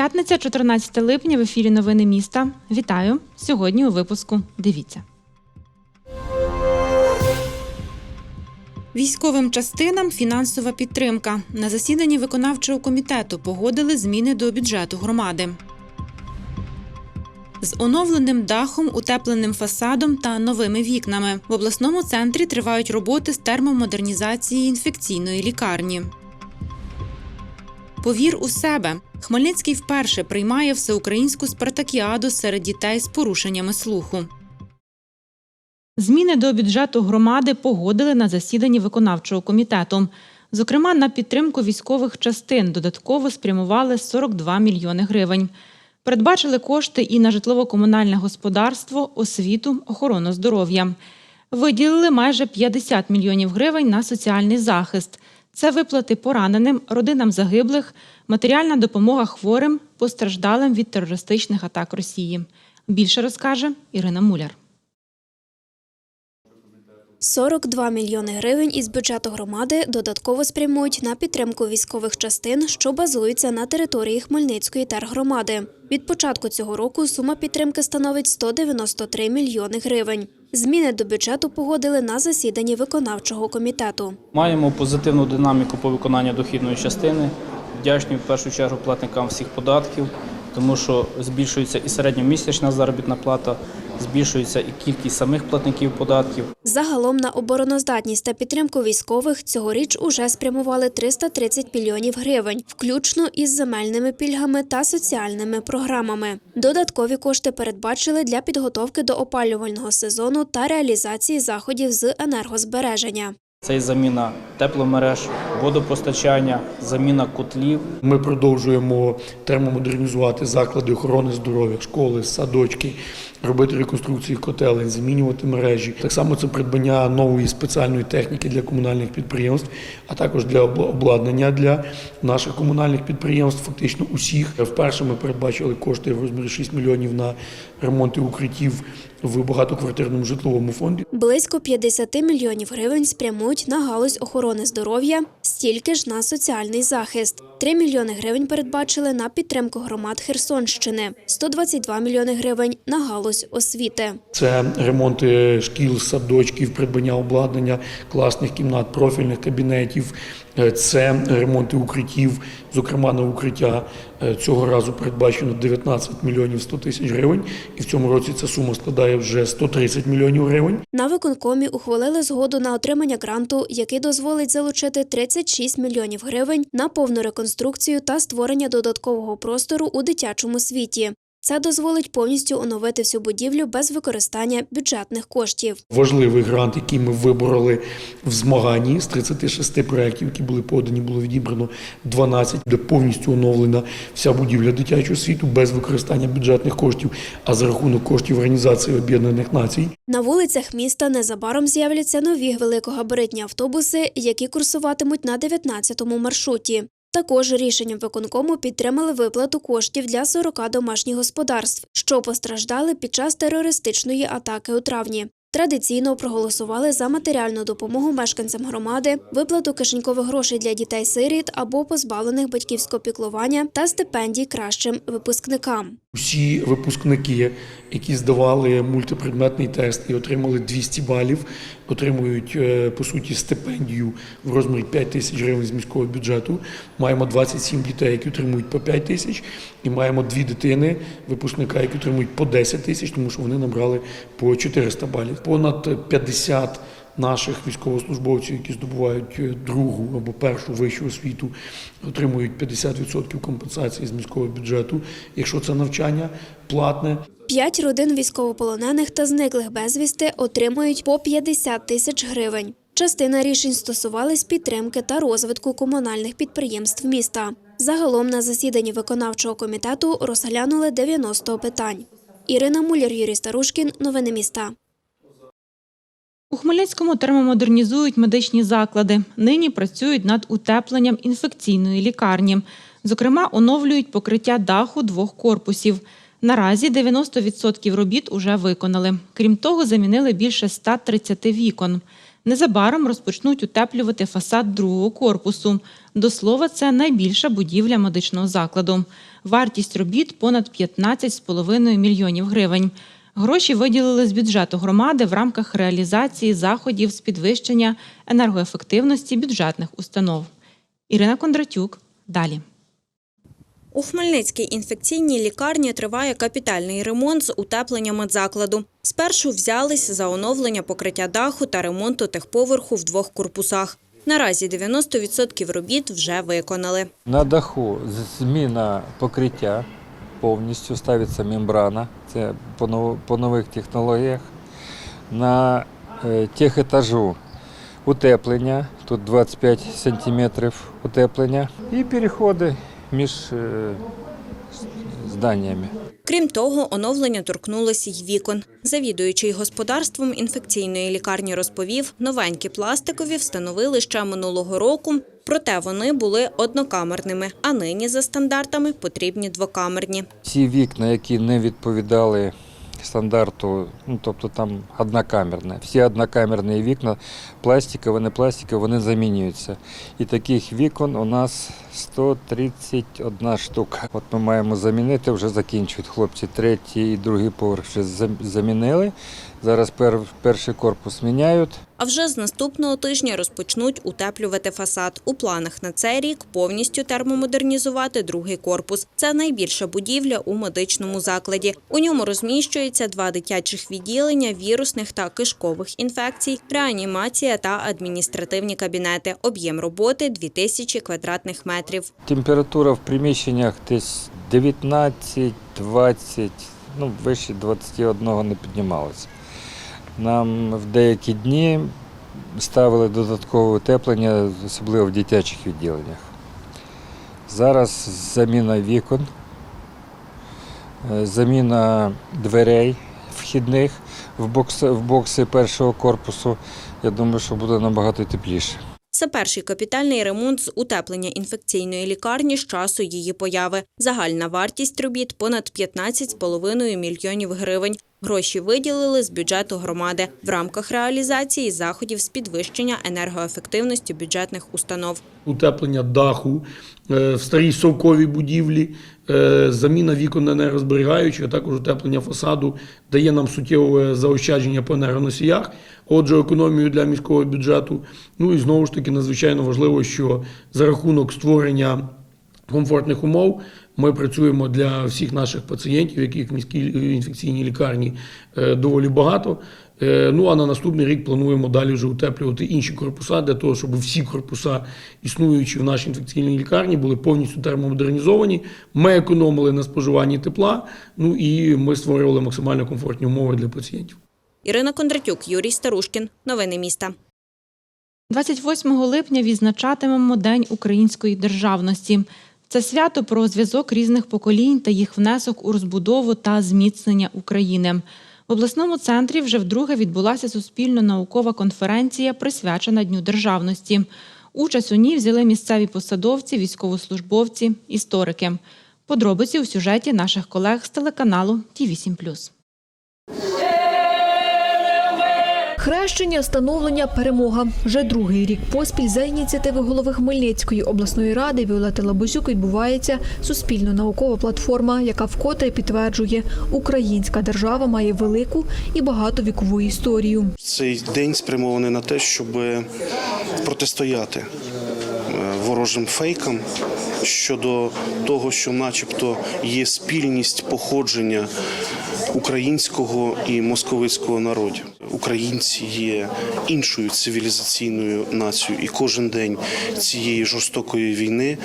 П'ятниця, 14 липня, в ефірі Новини міста. Вітаю! Сьогодні у випуску. Дивіться. Військовим частинам фінансова підтримка. На засіданні виконавчого комітету погодили зміни до бюджету громади. З оновленим дахом, утепленим фасадом та новими вікнами в обласному центрі тривають роботи з термомодернізації інфекційної лікарні. Повір у себе. Хмельницький вперше приймає всеукраїнську спартакіаду серед дітей з порушеннями слуху. Зміни до бюджету громади погодили на засіданні виконавчого комітету. Зокрема, на підтримку військових частин додатково спрямували 42 мільйони гривень. Передбачили кошти і на житлово-комунальне господарство, освіту, охорону здоров'я. Виділили майже 50 мільйонів гривень на соціальний захист. Це виплати пораненим, родинам загиблих, матеріальна допомога хворим, постраждалим від терористичних атак Росії. Більше розкаже Ірина Муляр. 42 мільйони гривень із бюджету громади додатково спрямують на підтримку військових частин, що базуються на території Хмельницької тергромади. Від початку цього року сума підтримки становить 193 мільйони гривень. Зміни до бюджету погодили на засіданні виконавчого комітету. Маємо позитивну динаміку по виконанню дохідної частини. Вдячні в першу чергу платникам всіх податків, тому що збільшується і середньомісячна заробітна плата, збільшується і кількість самих платників податків. Загалом на обороноздатність та підтримку військових цьогоріч уже спрямували 330 мільйонів гривень, включно із земельними пільгами та соціальними програмами. Додаткові кошти передбачили для підготовки до опалювального сезону та реалізації заходів з енергозбереження. Це і заміна тепломереж, водопостачання, заміна котлів. Ми продовжуємо термомодернізувати заклади охорони здоров'я, школи, садочки, робити реконструкції котелень, змінювати мережі. Так само це придбання нової спеціальної техніки для комунальних підприємств, а також для обладнання для наших комунальних підприємств. Фактично усіх вперше ми передбачили кошти в розмірі 6 мільйонів на ремонти укриттів в багатоквартирному житловому фонді. Близько 50 мільйонів гривень спрямують на галузь охорони здоров'я, стільки ж на соціальний захист. 3 мільйони гривень передбачили на підтримку громад Херсонщини, 122 мільйони гривень на галузь освіти. Це ремонти шкіл, садочків, придбання обладнання, класних кімнат, профільних кабінетів. Е, Це ремонти укриттів, зокрема на укриття е, цього разу передбачено 19 мільйонів 100 тисяч гривень, і в цьому році ця сума складає вже 130 мільйонів гривень. На виконкомі ухвалили згоду на отримання гранту, який дозволить залучити 36 мільйонів гривень на повну реконструкцію та створення додаткового простору у дитячому світі. Це дозволить повністю оновити всю будівлю без використання бюджетних коштів. Важливий грант, який ми вибороли в змаганні з 36 проєктів, які були подані, було відібрано 12, де повністю оновлена вся будівля дитячого світу без використання бюджетних коштів, а за рахунок коштів Організації Об'єднаних Націй. На вулицях міста незабаром з'являться нові великогабаритні автобуси, які курсуватимуть на 19-му маршруті. Також рішенням виконкому підтримали виплату коштів для 40 домашніх господарств, що постраждали під час терористичної атаки у травні. Традиційно проголосували за матеріальну допомогу мешканцям громади, виплату кишенькових грошей для дітей-сиріт або позбавлених батьківського піклування та стипендій кращим випускникам. Всі випускники, які здавали мультипредметний тест і отримали 200 балів, отримують е, по суті стипендію в розмірі 5 тисяч гривень з міського бюджету. Маємо 27 дітей, які отримують по 5 тисяч, і маємо дві дитини, випускника, які отримують по 10 тисяч, тому що вони набрали по 400 балів. Понад 50 наших військовослужбовців, які здобувають е, другу або першу вищу освіту, отримують 50% компенсації з міського бюджету. Якщо це навчання платне, П'ять родин військовополонених та зниклих безвісти отримують по 50 тисяч гривень. Частина рішень стосувались підтримки та розвитку комунальних підприємств міста. Загалом на засіданні виконавчого комітету розглянули 90 питань. Ірина Муляр, Юрій Старушкін. Новини міста. У Хмельницькому термомодернізують медичні заклади. Нині працюють над утепленням інфекційної лікарні. Зокрема, оновлюють покриття даху двох корпусів. Наразі 90% робіт уже виконали. Крім того, замінили більше 130 вікон. Незабаром розпочнуть утеплювати фасад другого корпусу. До слова, це найбільша будівля медичного закладу. Вартість робіт понад 15,5 мільйонів гривень. Гроші виділили з бюджету громади в рамках реалізації заходів з підвищення енергоефективності бюджетних установ. Ірина Кондратюк. Далі. У Хмельницькій інфекційній лікарні триває капітальний ремонт з утеплення медзакладу. Спершу взялись за оновлення покриття даху та ремонту техповерху в двох корпусах. Наразі 90% робіт вже виконали. На даху зміна покриття повністю ставиться мембрана. Це по, нов- по нових технологіях. На е, техетажу утеплення, тут 25 см утеплення і переходи між з- зданнями. Крім того, оновлення торкнулося й вікон. Завідуючий господарством інфекційної лікарні розповів, новенькі пластикові встановили ще минулого року, проте вони були однокамерними, а нині за стандартами потрібні двокамерні. Всі вікна, які не відповідали стандарту, ну тобто там однокамерне. Всі однокамерні вікна, пластикові, не пластикові, вони замінюються. І таких вікон у нас 131 штука. От ми маємо замінити, вже закінчують хлопці. Третій і другий поверх вже замінили. Зараз пер- перший корпус міняють. А вже з наступного тижня розпочнуть утеплювати фасад. У планах на цей рік повністю термомодернізувати другий корпус. Це найбільша будівля у медичному закладі. У ньому розміщується два дитячих відділення вірусних та кишкових інфекцій, реанімація та адміністративні кабінети. Об'єм роботи 2000 квадратних метрів. Температура в приміщеннях десь 19-20, ну вище 21 не піднімалася. Нам в деякі дні ставили додаткове утеплення, особливо в дитячих відділеннях. Зараз заміна вікон, е, заміна дверей вхідних в бокси, в бокси першого корпусу. Я думаю, що буде набагато тепліше. Це перший капітальний ремонт з утеплення інфекційної лікарні з часу її появи. Загальна вартість робіт понад 15,5 мільйонів гривень. Гроші виділили з бюджету громади в рамках реалізації заходів з підвищення енергоефективності бюджетних установ. утеплення даху е, в старій совковій будівлі, е, заміна вікон на енергозберігаючі, а також утеплення фасаду дає нам суттєве заощадження по енергоносіях, отже, економію для міського бюджету. Ну і знову ж таки надзвичайно важливо, що за рахунок створення комфортних умов ми працюємо для всіх наших пацієнтів, яких в міській інфекційній лікарні е, доволі багато. Е, Ну а на наступний рік плануємо далі вже утеплювати інші корпуса для того, щоб всі корпуса, існуючі в нашій інфекційній лікарні, були повністю термомодернізовані. Ми економили на споживанні тепла. Ну і ми створювали максимально комфортні умови для пацієнтів. Ірина Кондратюк, Юрій Старушкін. Новини міста. 28 липня відзначатимемо День української державності. Це свято про зв'язок різних поколінь та їх внесок у розбудову та зміцнення України. В обласному центрі вже вдруге відбулася суспільно-наукова конференція, присвячена Дню державності. Участь у ній взяли місцеві посадовці, військовослужбовці, історики. Подробиці у сюжеті наших колег з телеканалу Ті 7 Хрещення, становлення, перемога. Вже другий рік поспіль за ініціативи голови Хмельницької обласної ради Віолети Лабузюк відбувається суспільно-наукова платформа, яка вкотре підтверджує, українська держава має велику і багатовікову історію. Цей день спрямований на те, щоб протистояти е, ворожим фейкам щодо того, що, начебто, є спільність походження українського і московицького народів. Українці є іншою цивілізаційною нацією, і кожен день цієї жорстокої війни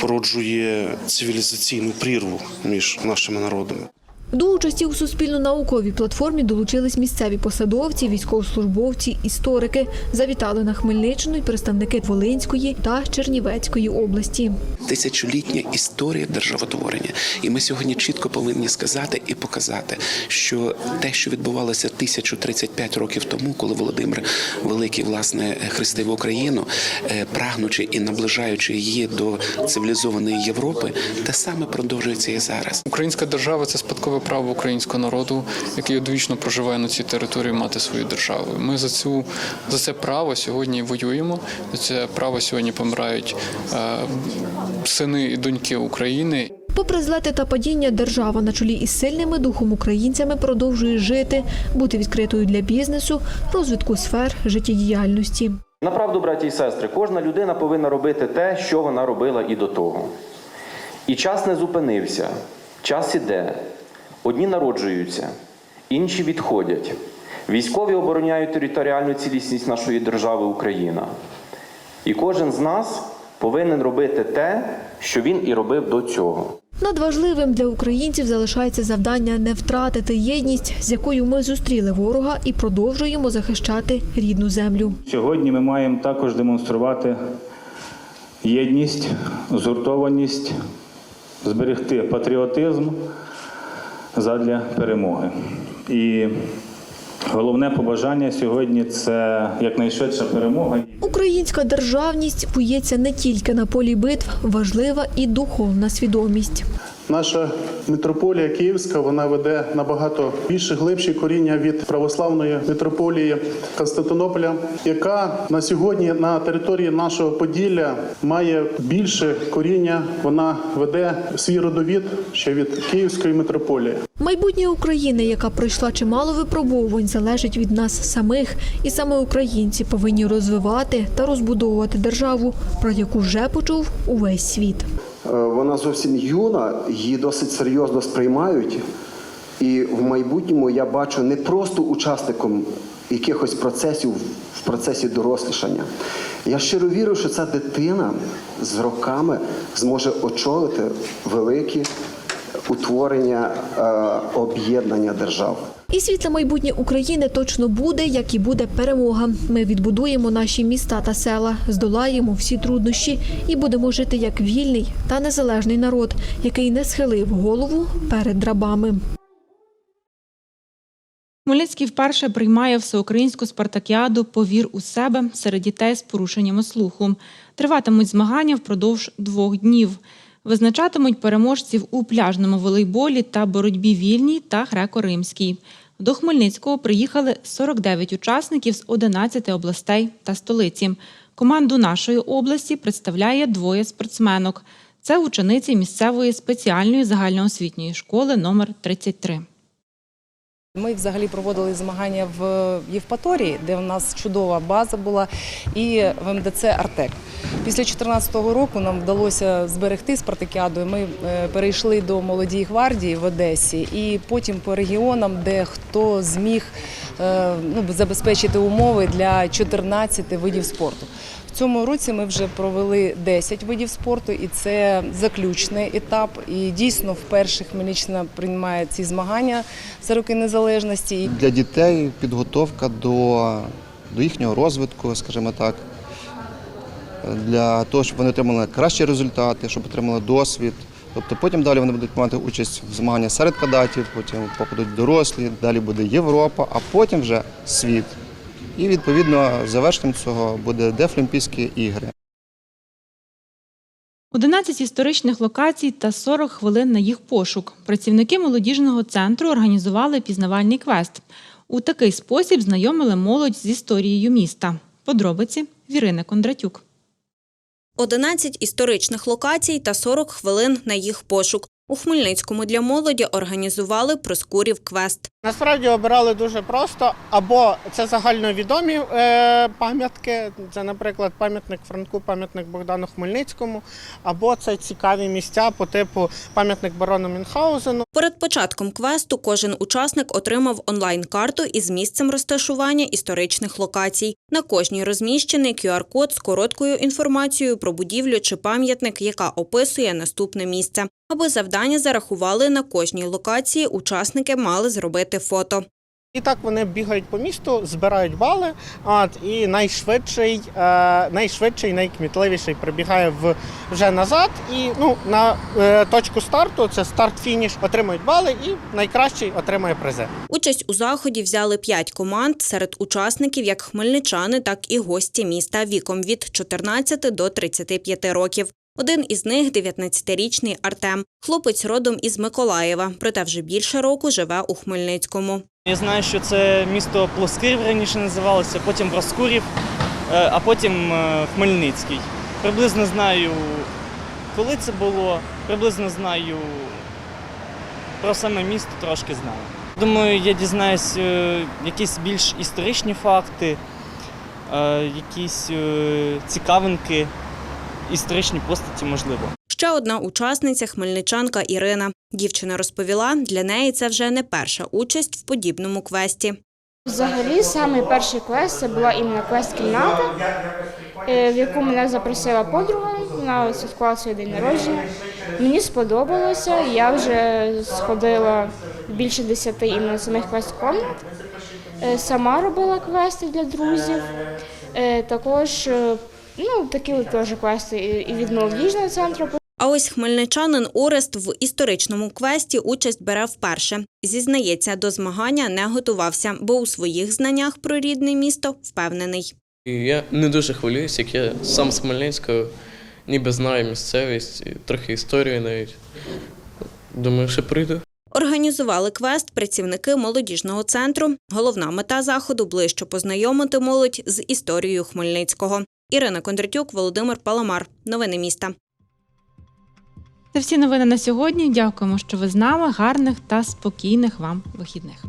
породжує цивілізаційну прірву між нашими народами. До участі у суспільно-науковій платформі долучились місцеві посадовці, військовослужбовці, історики. Завітали на Хмельниччину й представники Волинської та Чернівецької області. тисячолітня історія державотворення. І ми сьогодні чітко повинні сказати і показати, що те, що відбувалося 1035 років тому, коли Володимир Великий власне хрестив Україну, е, прагнучи і наближаючи її до цивілізованої Європи, те саме продовжується і зараз. Українська держава це спадкове право українського народу, який одвічно проживає на цій території, мати свою державу. Ми за цю за це право сьогодні воюємо. За це право сьогодні помирають е, сини і доньки України. Попри злети та падіння, держава на чолі із сильними духом українцями продовжує жити, бути відкритою для бізнесу, розвитку сфер життєдіяльності. Направду, браті і сестри, кожна людина повинна робити те, що вона робила і до того. І час не зупинився, час іде. Одні народжуються, інші відходять. Військові обороняють територіальну цілісність нашої держави Україна. І кожен з нас повинен робити те, що він і робив до цього. Надважливим для українців залишається завдання не втратити єдність, з якою ми зустріли ворога і продовжуємо захищати рідну землю. Сьогодні ми маємо також демонструвати єдність, згуртованість, зберегти патріотизм задля перемоги. І головне побажання сьогодні це якнайшвидша перемога. Українська державність пується не тільки на полі битв, важлива і духовна свідомість. Наша митрополія Київська вона веде набагато більше глибші коріння від православної митрополії Константинополя, яка на сьогодні на території нашого Поділля має більше коріння. Вона веде свій родовід ще від Київської митрополії. Майбутнє України, яка пройшла чимало випробовувань, залежить від нас самих, і саме українці повинні розвивати та розбудовувати державу, про яку вже почув увесь світ. Е, Вона зовсім юна, її досить серйозно сприймають. І в майбутньому я бачу не просто учасником якихось процесів в процесі дорослішання. Я щиро вірю, що ця дитина з роками зможе очолити великі утворення е, об'єднання держав. І світле майбутнє України точно буде, як і буде перемога. Ми відбудуємо наші міста та села, здолаємо всі труднощі і будемо жити як вільний та незалежний народ, який не схилив голову перед драбами. Хмельницький вперше приймає всеукраїнську спартакіаду Повір у себе серед дітей з порушеннями слуху. Триватимуть змагання впродовж двох днів. Визначатимуть переможців у пляжному волейболі та боротьбі вільній та греко-римській. До Хмельницького приїхали 49 учасників з 11 областей та столиці. Команду нашої області представляє двоє спортсменок. Це учениці місцевої спеціальної загальноосвітньої школи номер 33. Ми взагалі проводили змагання в Євпаторії, де в нас чудова база була, і в МДЦ Артек. Після 2014 року нам вдалося зберегти спартакіаду. Ми е, перейшли до молодій гвардії в Одесі, і потім по регіонам, де хто зміг е, ну, забезпечити умови для 14 видів спорту. Цьому році ми вже провели 10 видів спорту, і це заключний етап. І дійсно вперше Хмельниччина приймає ці змагання за роки незалежності. Для дітей підготовка до, до їхнього розвитку, скажімо так, для того, щоб вони отримали кращі результати, щоб отримали досвід. Тобто потім далі вони будуть мати участь в змаганнях серед кадатів, потім попадуть дорослі, далі буде Європа, а потім вже світ. І відповідно завершенням цього буде Дефлімпійські ігри. 11 історичних локацій та 40 хвилин на їх пошук. Працівники молодіжного центру організували пізнавальний квест. У такий спосіб знайомили молодь з історією міста. Подробиці Вірини Кондратюк. 11 історичних локацій та 40 хвилин на їх пошук. У Хмельницькому для молоді організували Проскурів квест. Насправді обирали дуже просто, або це загальновідомі е, пам'ятки, це, наприклад, пам'ятник Франку, пам'ятник Богдану Хмельницькому, або це цікаві місця по типу пам'ятник барону Мюнхгаузену. Перед початком квесту кожен учасник отримав онлайн-карту із місцем розташування історичних локацій. На кожній розміщений QR-код з короткою інформацією про будівлю чи пам'ятник, яка описує наступне місце. Аби завдання зарахували на кожній локації, учасники мали зробити фото. І так вони бігають по місту, збирають бали. От, і найшвидший, е, найшвидший, найкмітливіший прибігає в, вже назад. І ну, на е, точку старту, це старт-фініш, отримують бали, і найкращий отримує призи. Участь у заході взяли п'ять команд. Серед учасників як хмельничани, так і гості міста віком від 14 до 35 років. Один із них – 19-річний Артем. Хлопець родом із Миколаєва, проте вже більше року живе у Хмельницькому. Я знаю, що це місто Плоскирів раніше називалося, потім Проскурів, е, а потім е, Хмельницький. Приблизно знаю, коли це було, приблизно знаю про саме місто трошки знаю. Думаю, я дізнаюсь е, якісь більш історичні факти, якісь цікавинки, історичні постаті, можливо. Ще одна учасниця хмельничанка Ірина. Дівчина розповіла, для неї це вже не перша участь в подібному квесті. Взагалі, саме перший квест це була іменно квест-кімната, е, в яку мене запросила подруга. Вона святкувала свій день народження. Мені сподобалося. Я вже сходила більше десяти іменно самих квест-комнат. Е, Сама робила квести для друзів. Е, Також ну, такі от теж квести і- від молодіжного центру. А ось хмельничанин Орест в історичному квесті участь бере вперше. Зізнається, до змагання не готувався, бо у своїх знаннях про рідне місто впевнений. Я не дуже хвилююся, як я сам з Хмельницького, ніби знаю місцевість, трохи історію навіть. Думаю, що прийду. Організували квест працівники молодіжного центру. Головна мета заходу ближче познайомити молодь з історією Хмельницького. Ірина Кондратюк, Володимир Паламар. Новини міста. Це всі новини на сьогодні. Дякуємо, що ви з нами. Гарних та спокійних вам вихідних.